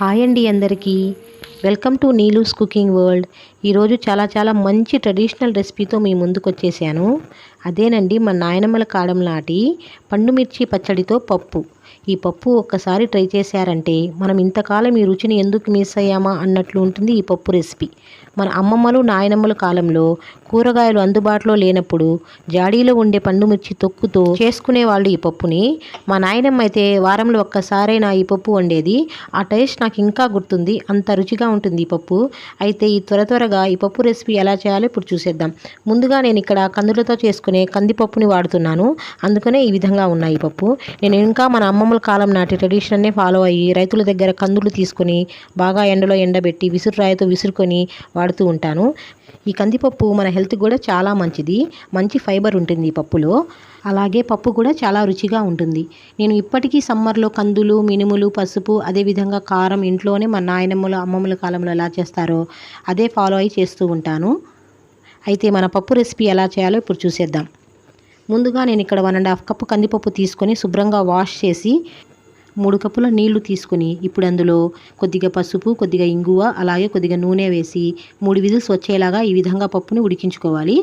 Hi అండి అందరికీ. Welcome to Neelu's cooking world. ఈరోజు చాలా చాలా మంచి ట్రెడిషనల్ రెసిపీతో మీ ముందుకు వచ్చేసాను అదేనండి మా నాయనమ్మల కాడం నాటి పండుమిర్చి పచ్చడితో పప్పు. ఈ పప్పు ఒక్కసారి ట్రై చేశారంటే మనం ఇంతకాలం ఈ రుచిని ఎందుకు మిస్ అయ్యామా అన్నట్లు ఉంటుంది ఈ పప్పు రెసిపీ. మన అమ్మమ్మలు నాయనమ్మల కాలంలో కూరగాయలు అందుబాటులో లేనప్పుడు జాడీలో ఉండే పండుమిర్చి తొక్కుతో చేసుకునే వాళ్ళు ఈ పప్పుని. మా నాయనమ్మ అయితే వారంలో ఒక్కసారైనా ఈ పప్పు వండేది. ఆ టేస్ట్ నాకు ఇంకా గుర్తుంది. అంత రుచిగా ఉంటుంది ఈ పప్పు. అయితే ఈ త్వర త్వరగా ఈ పప్పు రెసిపీ ఎలా చేయాలో ఇప్పుడు చూసేద్దాం. ముందుగా నేను ఇక్కడ కందులతో చేసుకునే కందిపప్పుని వాడుతున్నాను. అందుకనే ఈ విధంగా ఉన్నాయి ఈ పప్పు. నేను ఇంకా మన అమ్మమ్మల కాలం నాటి ట్రెడిషన్నే ఫాలో అయ్యి రైతుల దగ్గర కందులు తీసుకొని బాగా ఎండలో ఎండబెట్టి విసురురాయితో విసురుకొని వాడుతూ ఉంటాను. ఈ కందిపప్పు మన హెల్త్ కూడా చాలా మంచిది. మంచి ఫైబర్ ఉంటుంది ఈ పప్పులో. అలాగే పప్పు కూడా చాలా రుచిగా ఉంటుంది. నేను ఇప్పటికీ సమ్మర్లో కందులు మినుములు పసుపు అదేవిధంగా కారం ఇంట్లోనే మా నాయనమ్మల అమ్మమ్మల కాలంలో ఎలా చేస్తారో అదే ఫాలో అయి చేస్తూ ఉంటాను. అయితే మన పప్పు రెసిపీ ఎలా చేయాలో ఇప్పుడు చూసేద్దాం. ముందుగా నేను ఇక్కడ వన్ అండ్ హాఫ్ కప్పు కందిపప్పు తీసుకొని శుభ్రంగా వాష్ చేసి మూడు కప్పుల నీళ్ళు తీసుకుని ఇప్పుడు అందులో కొద్దిగా పసుపు కొద్దిగా ఇంగువ అలాగే కొద్దిగా నూనె వేసి మూడు విజిల్స్ వచ్చేలాగా ఈ విధంగా పప్పుని ఉడికించుకోవాలి.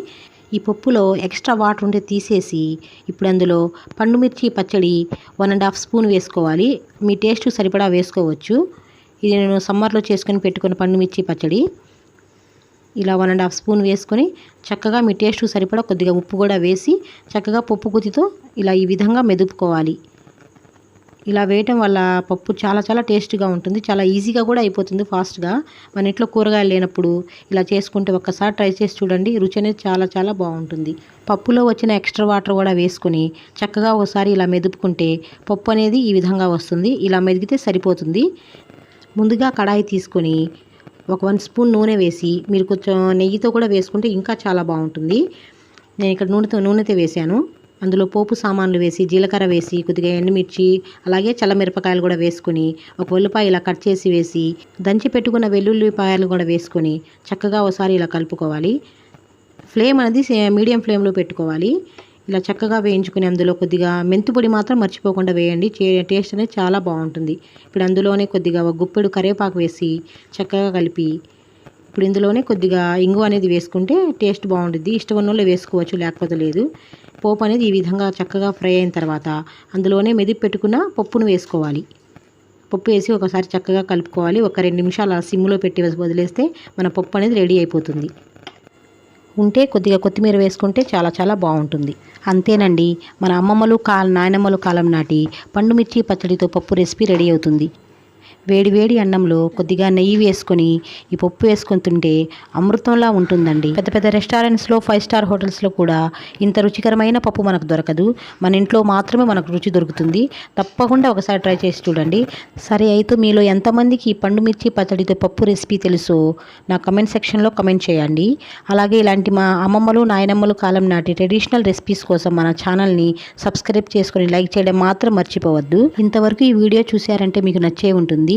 ఈ పప్పులో ఎక్స్ట్రా వాటర్ ఉంటే తీసేసి ఇప్పుడు అందులో పండుమిర్చి పచ్చడి వన్ అండ్ హాఫ్ స్పూన్ వేసుకోవాలి. మీ టేస్ట్ సరిపడా వేసుకోవచ్చు. ఇది నేను సమ్మర్లో చేసుకొని పెట్టుకున్న పండుమిర్చి పచ్చడి. ఇలా వన్ అండ్ హాఫ్ స్పూన్ వేసుకొని చక్కగా మీ టేస్ట్ సరిపడా కొద్దిగా ఉప్పు కూడా వేసి చక్కగా పప్పు గుత్తితో ఇలా ఈ విధంగా మెదుపుకోవాలి. ఇలా వేయటం వల్ల పప్పు చాలా చాలా టేస్ట్గా ఉంటుంది. చాలా ఈజీగా కూడా అయిపోతుంది ఫాస్ట్గా. మన ఇంట్లో కూరగాయలు లేనప్పుడు ఇలా చేసుకుంటే ఒక్కసారి ట్రై చేసి చూడండి. రుచి అనేది చాలా చాలా బాగుంటుంది. పప్పులో వచ్చిన ఎక్స్ట్రా వాటర్ కూడా వేసుకొని చక్కగా ఒకసారి ఇలా మెదుపుకుంటే పప్పు అనేది ఈ విధంగా వస్తుంది. ఇలా మెదిగితే సరిపోతుంది. ముందుగా కడాయి తీసుకొని ఒక వన్ స్పూన్ నూనె వేసి మీరు కొంచెం నెయ్యితో కూడా వేసుకుంటే ఇంకా చాలా బాగుంటుంది. నేను ఇక్కడ నూనెతో నూనెతో వేసాను. అందులో పోపు సామాన్లు వేసి జీలకర్ర వేసి కొద్దిగా ఎండుమిర్చి అలాగే చల్లమిరపకాయలు కూడా వేసుకుని ఒక ఉల్లిపాయ ఇలా కట్ చేసి వేసి దంచి పెట్టుకున్న వెల్లుల్లిపాయలు కూడా వేసుకొని చక్కగా ఒకసారి ఇలా కలుపుకోవాలి. ఫ్లేమ్ అనేది మీడియం ఫ్లేమ్లో పెట్టుకోవాలి. ఇలా చక్కగా వేయించుకుని అందులో కొద్దిగా మెంతిపొడి మాత్రం మర్చిపోకుండా వేయండి. టేస్ట్ అనేది చాలా బాగుంటుంది. ఇప్పుడు అందులోనే కొద్దిగా ఒక గుప్పెడు కరివేపాకు వేసి చక్కగా కలిపి ఇప్పుడు ఇందులోనే కొద్దిగా ఇంగు అనేది వేసుకుంటే టేస్ట్ బాగుంటుంది ఇష్టం ఉన్న వాళ్ళు వేసుకోవచ్చు లేకపోతే లేదు. పోపు అనేది ఈ విధంగా చక్కగా ఫ్రై అయిన తర్వాత అందులోనే మెదిపి పెట్టుకున్న పప్పును వేసుకోవాలి. పప్పు వేసి ఒకసారి చక్కగా కలుపుకోవాలి. ఒక రెండు నిమిషాలు సిమ్లో పెట్టి వదిలేస్తే మన పప్పు అనేది రెడీ అయిపోతుంది. ఉంటే కొద్దిగా కొత్తిమీర వేసుకుంటే చాలా చాలా బాగుంటుంది. అంతేనండి. మన అమ్మమ్మలు కాల నాయనమ్మలు కాలం నాటి పండుమిర్చి పచ్చడితో పప్పు రెసిపీ రెడీ అవుతుంది. వేడి వేడి అన్నంలో కొద్దిగా నెయ్యి వేసుకొని ఈ పప్పు వేసుకొని తింటే అమృతంలా ఉంటుందండి. పెద్ద పెద్ద రెస్టారెంట్స్లో ఫైవ్ స్టార్ హోటల్స్లో కూడా ఇంత రుచికరమైన పప్పు మనకు దొరకదు. మన ఇంట్లో మాత్రమే మనకు రుచి దొరుకుతుంది. తప్పకుండా ఒకసారి ట్రై చేసి చూడండి. సరే అయితే మీలో ఎంతమందికి ఈ పండు మిర్చి పచ్చడితో పప్పు రెసిపీ తెలుసో నా కమెంట్ సెక్షన్లో కమెంట్ చేయండి. అలాగే ఇలాంటి మా అమ్మమ్మలు నాయనమ్మలు కాలం నాటి ట్రెడిషనల్ రెసిపీస్ కోసం మన ఛానల్ని సబ్స్క్రైబ్ చేసుకొని లైక్ చేయడం మాత్రం మర్చిపోవద్దు. ఇంతవరకు ఈ వీడియో చూశారంటే మీకు నచ్చే ఉంటుంది.